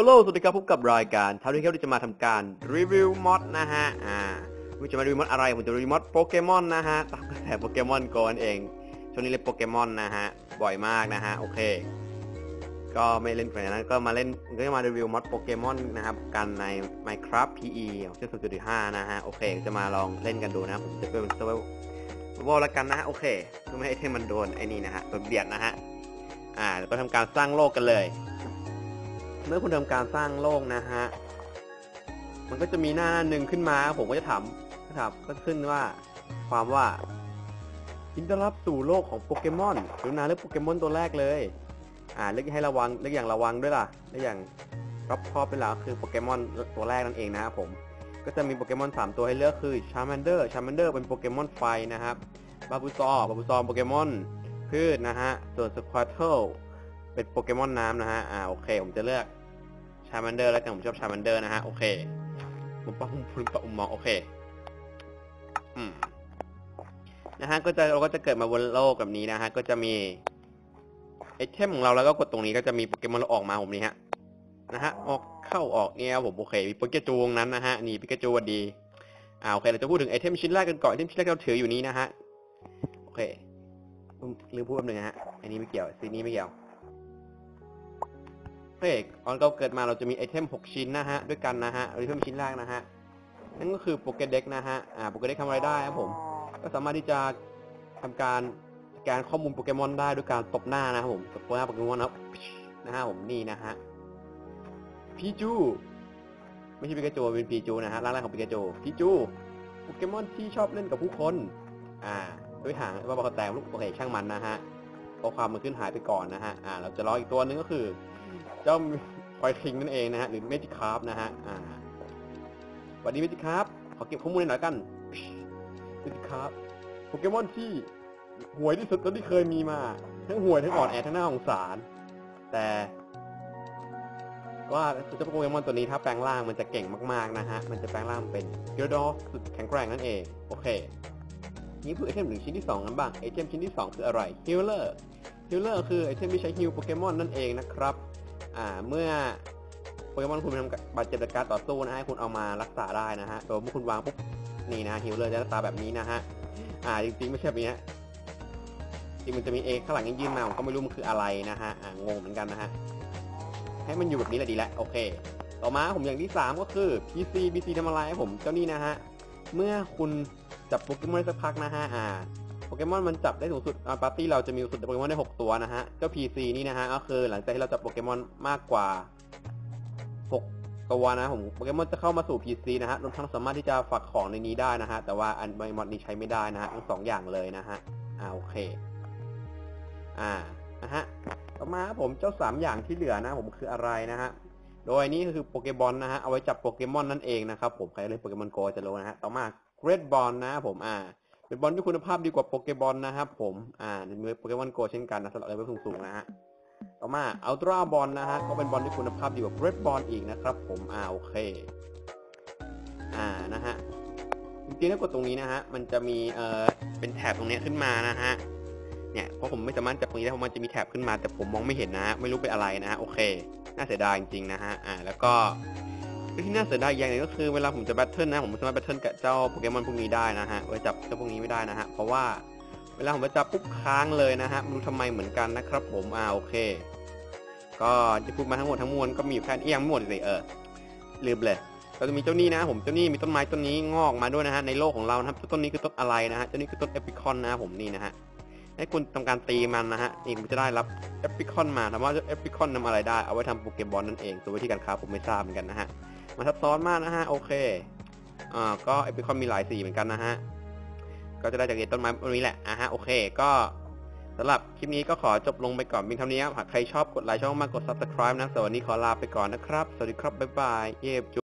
ลโลสวัสดีครับพบกับรายการท้าที่เขาจะมาทำการรีวิวมอดนะฮะ อ่าผมจะมารีวิวมอดอะไร ผมจะรีวิวมอดโปเกมอนนะฮะ ตามกระแสโปเกมอนก่อนเอง ช่วงนี้เล่นโปเกมอนนะฮะ บ่อยมากนะฮะ โอเค ก็ไม่เล่นไปนั้น ก็มาเล่น ก็มารีวิวมอดโปเกมอนนะครับ กันใน Minecraft PE ของเชื่อสุดห้านะฮะ โอเค จะมาลองเล่นกันดูนะผมจะเป็นเซอร์ไวลล้วกันนะฮะ โอเคเพื่อไม่ให้เทมมันโดนไอ้นี่นะฮะโดนเบียดนะฮะ อ่าแล้วก็ทำการสร้างโลกกันเลย เมื่อคุณทำการสร้างโลกนะฮะ มันก็จะมีหน้าหนึ่งขึ้นมา ผมก็จะถามถามก็ขึ้นว่าความว่ายินดีต้อนรับสู่โลกของโปเกมอนกรุณาเลือกโปเกมอนตัวแรกเลย อ่าเลือกให้ระวังเลือกอย่างระวังด้วยล่ะเลือกอย่างรอบคอบด้วยล่ะคือโปเกมอนตัวแรกนั่นเองนะครับผม ก็จะมีโปเกมอนสามตัวให้เลือกคือชาร์แมนเดอร์ชาร์แมนเดอร์เป็นโปเกมอนไฟนะครับบาบูซอบาบูซอโปเกมอนพืชนะฮะ ส่วนสควอเทล เป็นโปเกมอนน้ำนะฮะ อ่า โอเค ผมจะเลือกชาร์มันเดอร์แล้วกันผมชอบชาร์มันเดอร์นะฮะ โอเคผมปะผมพุนปะอุมมองโอเค อืม นะฮะ ก็จะเราก็จะเกิดมาบนโลกแบบนี้นะฮะ ก็จะมีไอเทมของเราแล้วก็กดตรงนี้ก็จะมีโปเกมอนเราออกมาผมนี่ฮะ นะฮะ ออกเข้าออกเนี่ยผมโอเค มีโปเกจูงนั้นนะฮะ นี่ปิกาจูวัสดี อ่า โอเค เราจะพูดถึงไอเทมชิ้นแรกกันก่อน ไอเทมชิ้นแรกที่เราถืออยู่นี้นะฮะ โอเคลืมพูดแป๊บนึงฮะ อันนี้ไม่เกี่ยวซีนี้ไม่เกี่ยว โอเคตอนเราเกิดมาเราจะมีไอเทม 6 ชิ้นนะฮะ ด้วยกันนะฮะไอเทมชิ้นแรกนะฮะ นั่นก็คือโปเกเด็กนะฮะ อ่า โปเกเด็กทำอะไรได้ครับผม ก็สามารถที่จะทำการสแกนข้อมูลโปเกมอนได้ด้วยการตบหน้านะครับผม ตบหน้าโปเกมอนนะครับนะฮะผมนี่นะฮะ พีจู ไม่ใช่ปิกาจูเป็นพีจูนะฮะ ร่างแรกของปิกาจู พีจู โปเกมอนที่ชอบเล่นกับผู้คน อ่า ด้วยหางว่าบอกแตงลูกโอเคช่างมันนะฮะพอความมันขึ้นหายไปก่อนนะฮะ อ่า เราจะรออีกตัวหนึงก็คือ เจ้าคอยคิงนั่นเองนะฮะหรือเมจิคาร์ฟนะฮะอ่าสวัสดีเมจิคาร์ฟขอเก็บข้อมูลหน่อยกันเมจิคาร์ฟโปเกมอนที่ห่วยที่สุดเท่าที่เคยมีมา ทั้งห่วยทั้งอ่อนแอทั้งน่าสงสาร แต่ว่าเจ้าโปเกมอนตัวนี้ถ้าแปลงร่างมันจะเก่งมากๆนะฮะ มันจะแปลงร่างเป็นเกลดอสุดแข็งแกร่งนั่นเอง โอเค นี่คือไอเทมหนึ่งชิ้นที่สองกันบ้าง ไอเทมชิ้นที่สองคืออะไรฮิลเลอร์ฮิลเลอร์คือไอเทมที่ใช้ฮิลโปเกมอนนั่นเองนะครับ อ่าเมื่อโปเกมอนคุณทำบาดเจ็บจากการต่อสู้นะฮะให้คุณเอามารักษาได้นะฮะโดยเมื่อคุณวางปุ๊บนี่นะฮิลเลอร์จะรักษาแบบนี้นะฮะอ่าจริงๆไม่ใช่แบบนี้จริงมันจะมีเอข้างหลังยื่นมาผมก็ไม่รู้มันคืออะไรนะฮะอ่างงเหมือนกันนะฮะให้มันอยู่แบบนี้แหละดีแล้วโอเค ต่อมาผมอย่างที่ 3 ก็คือ PC PC ทำอะไรให้ผมเจ้านี่นะฮะเมื่อคุณจับโปเกมอนได้สักพักนะฮะอ่า เกมอนมันจับได้สูงสุดอ่าปาร์ตี้เราจะมีสูงสุดโปเกมอนได้ 6 ตัวนะฮะ เจ้า PC นี่นะฮะ ก็คือหลังจากที่เราจับโปเกมอนมากกว่า6ตัวนะผมโปเกมอนจะเข้ามาสู่ PC นะฮะรวมทั้งสามารถที่จะฝากของในนี้ได้นะฮะ แต่ว่าอันใบมอดนี้ใช้ไม่ได้นะฮะทั้งสองอย่างเลยนะฮะ อ่าโอเค อ่า นะฮะ ต่อมาผมเจ้า 3 อย่างที่เหลือนะผมคืออะไรนะฮะโดยนี้ก็คือโปเกบอลนะฮะ เอาไว้จับโปเกมอนนั่นเองนะครับผม ใครเล่นโปเกมอนโกจะรู้นะฮะ ต่อมาเกรดบอลนะผม อ่า เป็นบอลที่คุณภาพดีกว่าโปเกบอลนะครับผมอ่าในมือโปเกมอนโกเช่นกันนะสำหรับเลเวลสูงๆนะฮะต่อมาอัลตร้าบอลนะฮะก็เป็นบอลที่คุณภาพดีกว่าเรดบอลอีกนะครับผมอ่าโอเคอ่านะฮะจริงๆถ้ากดตรงนี้นะฮะมันจะมีเอ่อเป็นแถบตรงนี้ขึ้นมานะฮะเนี่ยเพราะผมไม่สามารถจับตรงนี้ได้เพราะมันจะมีแถบขึ้นมาแต่ผมมองไม่เห็นนะฮะไม่รู้เป็นอะไรนะฮะโอเค น่าเสียดายจริงๆนะฮะอ่าแล้วก็ ที่น่าเสียดายอย่างหนึงก็คือเวลาผมจะแบทเทิลนะผมไม่สามารถแบทเทิลกับเจ้าโปเกมอนพวกนี้ได้นะฮะไว้จับเจ้าพวกนี้ไม่ได้นะฮะเพราะว่าเวลาผมจะจับปุ๊บค้างเลยนะฮะไม่รู้ทำไมเหมือนกันนะครับ ผมอ่าโอเค ก็จะพูดมาทั้งหมดทั้งมวลก็มีอยู่แค่นี้ยังไม่หมดเลยเออลืมเลยเราจะมีเจ้านี่นะผมเจ้านี่มีต้นไม้ต้นนี้งอกมาด้วยนะฮะในโลกของเรานะครับต้นนี้คือต้นอะไรนะฮะเจ้านี่คือต้นเอพิคอนนะผมนี่นะฮะให้คุณทำการตีมันนะฮะนี่คุณจะได้รับเอพิคอนมาถามว่าเอพิคอนทำอะไรได้เอาไว้ทำโปเกมอนนั่นเองส่วนวิธีการค้าผมไม่ทราบเหมือนกันนะฮะ มันซับซ้อนมากนะฮะ โอเคอ่าก็เอพิคอนมีหลายสีเหมือนกันนะฮะ ก็จะได้จากต้นไม้ต้นนี้แหละอะฮะ โอเค ก็สำหรับคลิปนี้ก็ขอจบลงไปก่อนเพียงเท่านี้หากใครชอบกดไลค์ช่องมากกด subscribe นะสวัสดีขอลาไปก่อนนะครับ สวัสดีครับ บ๊ายบาย เย็บ